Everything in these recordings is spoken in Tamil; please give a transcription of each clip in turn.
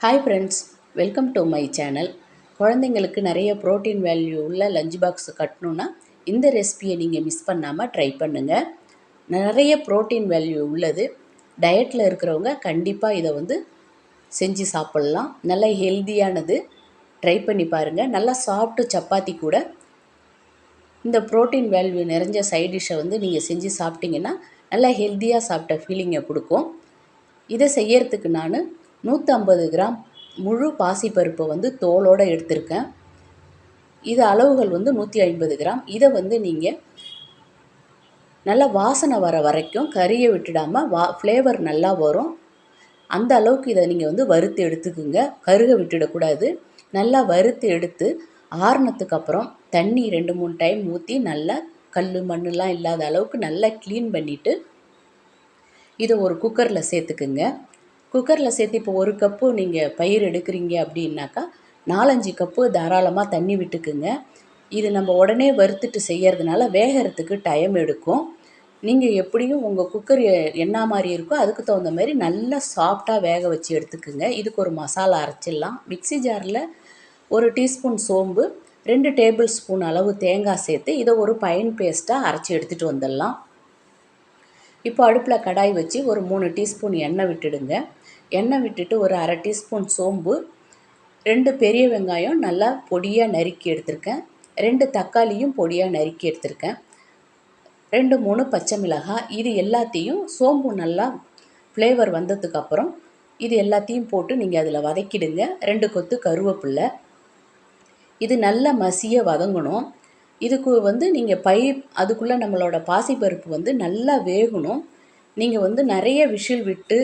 Hi friends welcome to my channel குழந்தைங்களுக்கு நிறைய ப்ரோட்டீன் வேல்யூ உள்ள லஞ்ச் பாக்ஸ் கட்டணுன்னா இந்த ரெசிபியை நீங்கள் மிஸ் பண்ணாமல் ட்ரை பண்ணுங்கள் நிறைய ப்ரோட்டீன் வேல்யூ உள்ளது. டயட்டில் இருக்கிறவங்க கண்டிப்பாக இதை வந்து செஞ்சு சாப்பிட்லாம். நல்லா ஹெல்தியானது ட்ரை பண்ணி பாருங்கள் நல்லா சாப்பிட்டு சப்பாத்தி கூட இந்த ப்ரோட்டீன் வேல்யூ நிறைஞ்ச சைட் டிஷ்ஷை வந்து நீங்கள் செஞ்சு சாப்பிட்டிங்கன்னா நல்லா ஹெல்த்தியாக சாப்பிட்ட ஃபீலிங்கை கொடுக்கும். இதை செய்யறதுக்கு நான் நூற்றம்பது கிராம் முழு பாசிப்பருப்பை வந்து தோலோடு எடுத்திருக்கேன். இது அளவுகள் வந்து நூற்றி ஐம்பது கிராம். இதை வந்து நீங்கள் நல்லா வாசனை வர வரைக்கும் கறியை விட்டுடாமல் வா ஃப்ளேவர் நல்லா வரும். அந்த அளவுக்கு இதை நீங்கள் வந்து வறுத்து எடுத்துக்குங்க. கருக விட்டுடக்கூடாது. நல்லா வறுத்து எடுத்து ஆறுனத்துக்கு அப்புறம் தண்ணி ரெண்டு மூணு டைம் ஊற்றி நல்லா கல் மண்ணெலாம் இல்லாத அளவுக்கு நல்லா க்ளீன் பண்ணிவிட்டு இதை ஒரு குக்கரில் சேர்த்துக்குங்க. குக்கரில் சேர்த்து இப்போ ஒரு கப்பு நீங்கள் பயிர் எடுக்கிறீங்க அப்படின்னாக்கா நாலஞ்சு கப்பு தாராளமாக தண்ணி விட்டுக்குங்க. இது நம்ம உடனே வறுத்துட்டு செய்யறதுனால வேகிறதுக்கு டைம் எடுக்கும். நீங்கள் எப்படியும் உங்கள் குக்கர் என்ன மாதிரி இருக்கோ அதுக்கு தகுந்த மாதிரி நல்லா சாஃப்டாக வேக வச்சு எடுத்துக்குங்க. இதுக்கு ஒரு மசாலா அரைச்சிடலாம். மிக்ஸி ஜாரில் ஒரு டீஸ்பூன் சோம்பு ரெண்டு டேபிள் ஸ்பூன் அளவு தேங்காய் சேர்த்து இதை ஒரு பைன் பேஸ்ட்டாக அரைச்சி எடுத்துகிட்டு வந்துடலாம். இப்போ அடுப்பில் கடாய் வச்சு ஒரு மூணு டீஸ்பூன் எண்ணெய் விட்டுடுங்க. எண்ணெய் விட்டுட்டு ஒரு அரை டீஸ்பூன் சோம்பு ரெண்டு பெரிய வெங்காயம் நல்லா பொடியாக நறுக்கி எடுத்திருக்கேன். ரெண்டு தக்காளியும் பொடியாக நறுக்கி எடுத்திருக்கேன். ரெண்டு மூணு பச்சை மிளகாய். இது எல்லாத்தையும் சோம்பு நல்லா ஃப்ளேவர் வந்ததுக்கப்புறம் இது எல்லாத்தையும் போட்டு நீங்கள் அதில் வதக்கிடுங்க. ரெண்டு கொத்து கருவேப்பில்லை. இது நல்லா மசிய வதங்கணும். இதுக்கு வந்து நீங்கள் பை அதுக்குள்ளே நம்மளோட பாசிப்பருப்பு வந்து நல்லா வேகணும். நீங்கள் வந்து நிறைய விஷில் விட்டு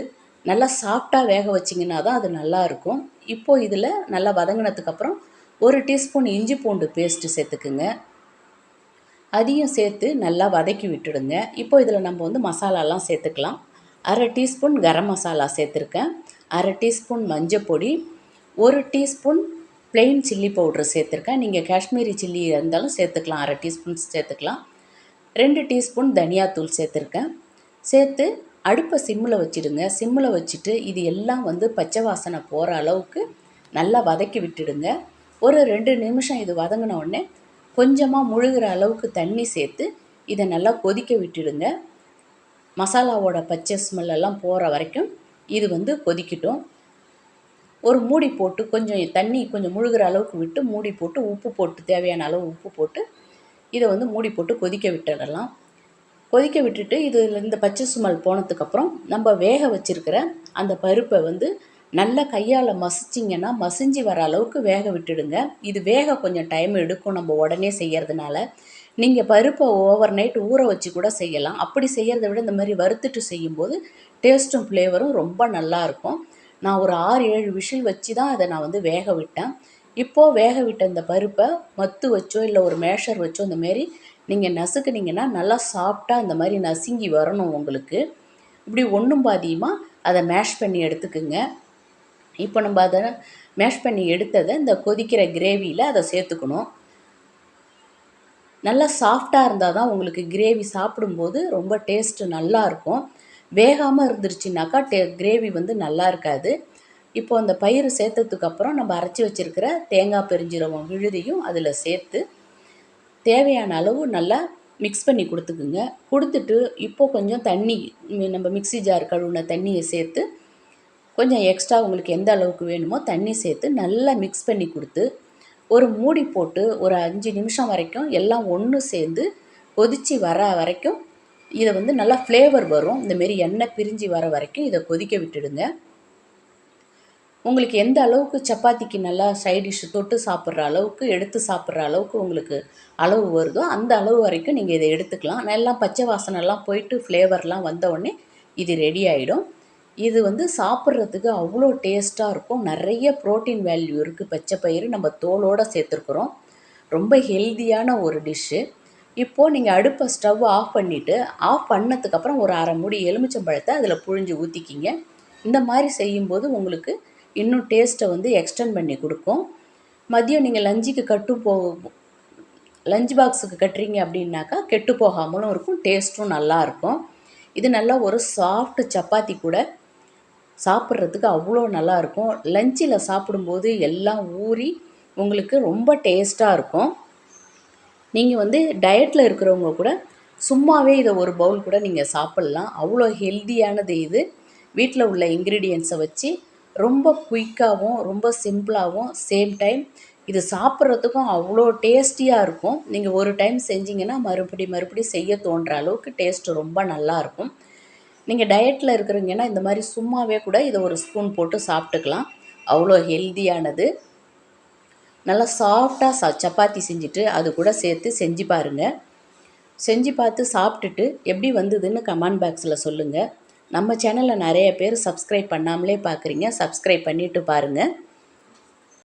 நல்லா சாஃப்டாக வேக வச்சிங்கன்னா தான் அது நல்லாயிருக்கும் இப்போது இதில் நல்லா வதங்கினதுக்கப்புறம் ஒரு டீஸ்பூன் இஞ்சி பூண்டு பேஸ்ட்டு சேர்த்துக்குங்க. அதையும் சேர்த்து நல்லா வதக்கி விட்டுடுங்க. இப்போ இதில் நம்ம வந்து மசாலாலாம் சேர்த்துக்கலாம். அரை டீஸ்பூன் கரம் மசாலா சேர்த்துருக்கேன். அரை டீஸ்பூன் மஞ்சள் பொடி. ஒரு டீஸ்பூன் பிளெயின் சில்லி பவுட்ரு சேர்த்துருக்கேன். நீங்கள் காஷ்மீரி சில்லி இருந்தாலும் சேர்த்துக்கலாம். அரை டீஸ்பூன் சேர்த்துக்கலாம். ரெண்டு டீஸ்பூன் தனியாத்தூள் சேர்த்துருக்கேன். சேர்த்து அடுப்பை சிம்மில் வச்சுடுங்க. சிம்மில் வச்சுட்டு இது எல்லாம் வந்து பச்சை வாசனை போகிற அளவுக்கு நல்லா வதக்கி விட்டுடுங்க. ஒரு ரெண்டு நிமிஷம் இது வதங்கின உடனே கொஞ்சமாக முழுகிற அளவுக்கு தண்ணி சேர்த்து இதை நல்லா கொதிக்க விட்டுடுங்க. மசாலாவோட பச்சை ஸ்மெல்லெல்லாம் போகிற வரைக்கும் இது வந்து கொதிக்கட்டும். ஒரு மூடி போட்டு கொஞ்சம் தண்ணி கொஞ்சம் முழுகிற அளவுக்கு விட்டு மூடி போட்டு உப்பு போட்டு தேவையான அளவு உப்பு போட்டு இதை வந்து மூடி போட்டு கொதிக்க விட்டுடலாம். கொதிக்க விட்டுட்டு இது இந்த பச்சை சுமல் போனதுக்கப்புறம் நம்ம வேக வச்சுருக்கிற அந்த பருப்பை வந்து நல்லா கையால் மசிச்சிங்கன்னா மசிஞ்சு வர அளவுக்கு வேக விட்டுடுங்க. இது வேக கொஞ்சம் டைம் எடுக்கும். நம்ம உடனே செய்கிறதுனால நீங்கள் பருப்பை ஓவர் நைட் ஊற வச்சு கூட செய்யலாம். அப்படி செய்கிறத விட இந்த மாதிரி வறுத்துட்டு செய்யும்போது டேஸ்ட்டும் ஃப்ளேவரும் ரொம்ப நல்லாயிருக்கும் நான் ஒரு ஆறு ஏழு விஷில் வச்சு தான் அதை நான் வந்து வேக விட்டேன். இப்போது வேக விட்ட இந்த பருப்பை மத்து வச்சோ இல்லை ஒரு மேஷர் வச்சோ இந்த மாரி நீங்கள் நசுக்குனீங்கன்னா நல்லா சாஃப்டாக இந்த மாதிரி நசுங்கி வரணும் உங்களுக்கு. இப்படி ஒன்றும் பாதியமாக அதை மேஷ் பண்ணி எடுத்துக்குங்க. இப்போ நம்ம அதை மேஷ் பண்ணி எடுத்ததை இந்த கொதிக்கிற கிரேவியில் அதை சேர்த்துக்கணும். நல்லா சாஃப்டாக இருந்தால் தான் உங்களுக்கு கிரேவி சாப்பிடும்போது ரொம்ப டேஸ்ட்டு நல்லாயிருக்கும் வேகாமல் இருந்துருச்சுனாக்கா டே கிரேவி வந்து நல்லா இருக்காது. இப்போ அந்த பயிர் சேர்த்ததுக்கப்புறம் நம்ம அரைச்சி வச்சுருக்கிற தேங்காய் பெருஞ்சீரகம் விழுதியும் அதில் சேர்த்து தேவையான அளவு நல்லா மிக்ஸ் பண்ணி கொடுத்துக்குங்க. கொடுத்துட்டு இப்போது கொஞ்சம் தண்ணி நம்ம மிக்ஸி ஜார் கழுவுன தண்ணியை சேர்த்து கொஞ்சம் எக்ஸ்ட்ரா உங்களுக்கு எந்த அளவுக்கு வேணுமோ தண்ணி சேர்த்து நல்லா மிக்ஸ் பண்ணி கொடுத்து ஒரு மூடி போட்டு ஒரு அஞ்சு நிமிஷம் வரைக்கும் எல்லாம் ஒன்று சேர்ந்து கொதித்து வர வரைக்கும் இதை வந்து நல்லா ஃப்ளேவர் வரும். இந்தமாரி எண்ணெய் பிரிஞ்சு வர வரைக்கும் இதை கொதிக்க விட்டுடுங்க. உங்களுக்கு எந்த அளவுக்கு சப்பாத்திக்கு நல்லா சைட் டிஷ் தொட்டு சாப்பிட்ற அளவுக்கு எடுத்து சாப்பிட்ற அளவுக்கு உங்களுக்கு அளவு வருதோ அந்த அளவு வரைக்கும் நீங்கள் இதை எடுத்துக்கலாம். நல்லா பச்சை வாசனைலாம் போயிட்டு ஃப்ளேவர்லாம் வந்தவுடனே இது ரெடி ஆகிடும் இது வந்து சாப்பிட்றதுக்கு அவ்வளோ டேஸ்ட்டாக இருக்கும். நிறைய ப்ரோட்டீன் வேல்யூ இருக்குது பச்சை பயிறு நம்ம தோலோடு சேர்த்துருக்குறோம். ரொம்ப ஹெல்தியான ஒரு டிஷ்ஷு இப்போது நீங்கள் அடுப்பை ஸ்டவ் ஆஃப் பண்ணிவிட்டு ஆஃப் பண்ணதுக்கப்புறம் ஒரு அரை மூடி எலுமிச்சம்பழத்தை அதில் புழிஞ்சு ஊற்றிக்கிங்க இந்த மாதிரி செய்யும்போது உங்களுக்கு இன்னும் டேஸ்ட்டை வந்து எக்ஸ்டெண்ட் பண்ணி கொடுக்கும். மதியம் நீங்கள் லஞ்சுக்கு கட்டு போ லஞ்ச் பாக்ஸுக்கு கட்டுறீங்க அப்படின்னாக்கா கெட்டு போகாமலும் இருக்கும் டேஸ்ட்டும் நல்லாயிருக்கும் இது நல்லா ஒரு சாஃப்ட் சப்பாத்தி கூட சாப்பிட்றதுக்கு அவ்வளோ நல்லாயிருக்கும் லஞ்சில் சாப்பிடும்போது எல்லாம் ஊறி உங்களுக்கு ரொம்ப டேஸ்ட்டாக இருக்கும். நீங்கள் வந்து டயட்டில் இருக்கிறவங்க கூட சும்மாவே இதை ஒரு பவுல் கூட நீங்கள் சாப்பிட்லாம். அவ்வளோ ஹெல்தியானது இது. வீட்டில் உள்ள இன்க்ரீடியன்ஸை வச்சு ரொம்ப குயிக்காகவும் ரொம்ப சிம்பிளாகவும் சேம் டைம் இது சாப்பிட்றதுக்கும் அவ்வளோ டேஸ்டியாக இருக்கும். நீங்கள் ஒரு டைம் செஞ்சீங்கன்னா மறுபடி மறுபடி செய்ய தோன்ற அளவுக்கு டேஸ்ட்டு ரொம்ப நல்லாயிருக்கும் நீங்கள் டயட்டில் இருக்கிறீங்கன்னா இந்த மாதிரி சும்மாவே கூட இதை ஒரு ஸ்பூன் போட்டு சாப்பிட்டுக்கலாம். அவ்வளோ ஹெல்தியானது. நல்லா சாஃப்டாக சா சப்பாத்தி செஞ்சுட்டு அது கூட சேர்த்து செஞ்சு பாருங்கள் செஞ்சு பார்த்து சாப்பிட்டுட்டு எப்படி வந்ததுன்னு கமெண்ட் பாக்ஸில் சொல்லுங்கள் நம்ம சேனலில் நிறைய பேர் சப்ஸ்கிரைப் பண்ணாமலே பார்க்குறீங்க சப்ஸ்கிரைப் பண்ணிவிட்டு பாருங்கள்